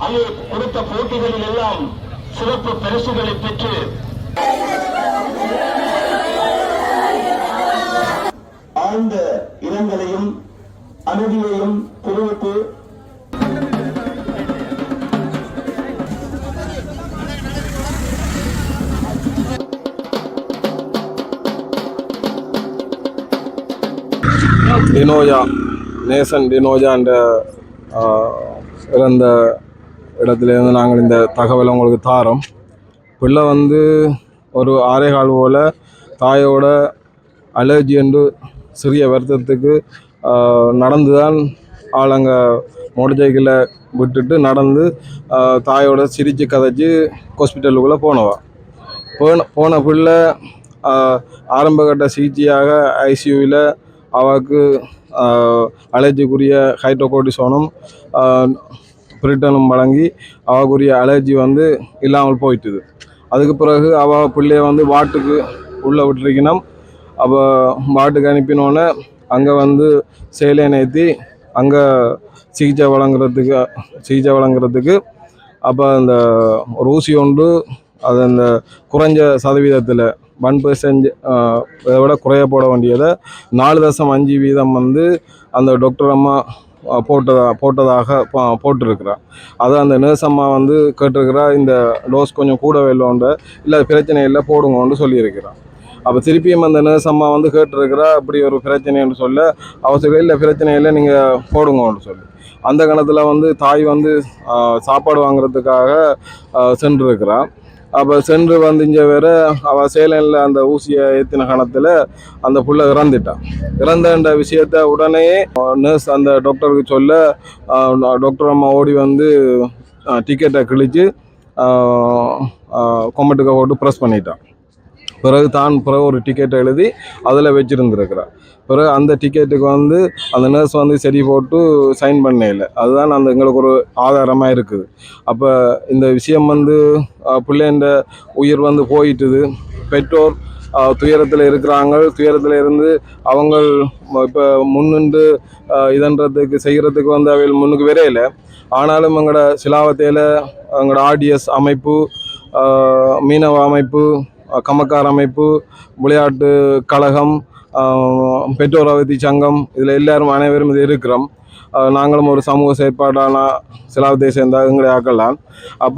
அங்கே கொடுத்த போட்டிகளில் எல்லாம் சிறப்பு பரிசுகளை பெற்று ஆழ்ந்த இரங்கலையும் அமைதியையும் தெரிவித்து டினோஜா நேசன் டினோஜான்ற ஆஹ், இறந்த இடத்துலேருந்து நாங்கள் இந்த தகவலை உங்களுக்கு தாரோம். பிள்ளை வந்து ஒரு ஆறே கால் போல் தாயோட அலர்ஜி என்று சிறிய வருத்தத்துக்கு நடந்து தான் ஆளுங்க மோட்டர் சைக்கிளை விட்டுட்டு நடந்து தாயோட சிரித்து கதைச்சி ஹாஸ்பிட்டலுக்குள்ளே போனவா. போன போன பிள்ளை ஆரம்பகட்ட சிகிச்சையாக ஐசியூவில் அவருக்கு அலர்ஜிக்குரிய ஹைட்ரோகோட்டிசோனும் பிரிட்டனும் வழங்கி அவக்குரிய அலர்ஜி வந்து இல்லாமல் போயிட்டுது. அதுக்கு பிறகு அவள் பிள்ளைய வந்து வாட்டுக்கு உள்ளே விட்டுருக்கணும். அவள் வாட்டுக்கு அனுப்பினோன்னே அங்கே வந்து சேலை நேர்த்தி அங்கே சிகிச்சை வழங்குறதுக்கு சிகிச்சை வழங்குறதுக்கு அப்போ அந்த ஒரு ஊசி ஒன்று அது அந்த குறைஞ்ச சதவீதத்தில் ஒன் பர்சன்ட் இதை விட குறைய போட வேண்டியதை நாலு தசம் அஞ்சு வீதம் வந்து அந்த டாக்டர் அம்மா போட்டதா போட்டதாக போட்டிருக்கிறா அது அந்த நர்ஸ் அம்மா வந்து கேட்டிருக்கிறா இந்த டோஸ் கொஞ்சம் கூட வெள்ளோண்ட இல்லை பிரச்சனை இல்லை போடுங்கன்னு சொல்லியிருக்கிறான் அப்போ திருப்பியும் அந்த நர்ஸ் அம்மா வந்து கேட்டிருக்கிறா இப்படி ஒரு பிரச்சனைன்னு சொல்ல அவசரம் இல்லை பிரச்சனை இல்லை நீங்கள் போடுங்கன்னு சொல்லி. அந்த கணத்தில் வந்து தாய் வந்து சாப்பாடு வாங்குறதுக்காக சென்றிருக்கிறான் அப்போ சென்று வந்து வேற அவள் சேலனில் அந்த ஊசியை ஏற்றின கணத்தில் அந்த புள்ள இறந்துட்டான் இறந்தன்ற விஷயத்த உடனே நர்ஸ் அந்த டாக்டருக்கு சொல்ல டாக்டர் அம்மா ஓடி வந்து டிக்கெட்டை கிழிச்சு கொம்பட்டுக்க போட்டு ப்ரெஸ் பண்ணிட்டான் பிறகு தான் பிறகு ஒரு டிக்கெட்டை எழுதி அதில் வச்சுருந்துருக்குறா பிறகு அந்த டிக்கெட்டுக்கு வந்து அந்த நர்ஸ் வந்து சரி போட்டு சைன் பண்ணல அதுதான் அந்த எங்களுக்கு ஒரு ஆதாரமாக இருக்குது. அப்போ இந்த விஷயம் வந்து பிள்ளைன்ற உயிர் வந்து போயிட்டுது. பெற்றோர் துயரத்தில் இருக்கிறாங்க. துயரத்தில் இருந்து அவங்க இப்போ முன்னின்று இதன்றதுக்கு செய்கிறதுக்கு வந்து அவையில் முன்னுக்கு வரையில. ஆனாலும் எங்களோட சிலாவத்தையில் எங்களோட ஆர்டிஎஸ் அமைப்பு மீனவ அமைப்பு கமக்கார் அமைப்பு விளையாட்டு கழகம் பெற்றோர் அவதி சங்கம் இதில் எல்லாரும் அனைவரும் இது இருக்கிறோம். நாங்களும் ஒரு சமூக செயற்பாடான சிலாவத்தை சேர்ந்த எங்களை ஆக்கலாம் அப்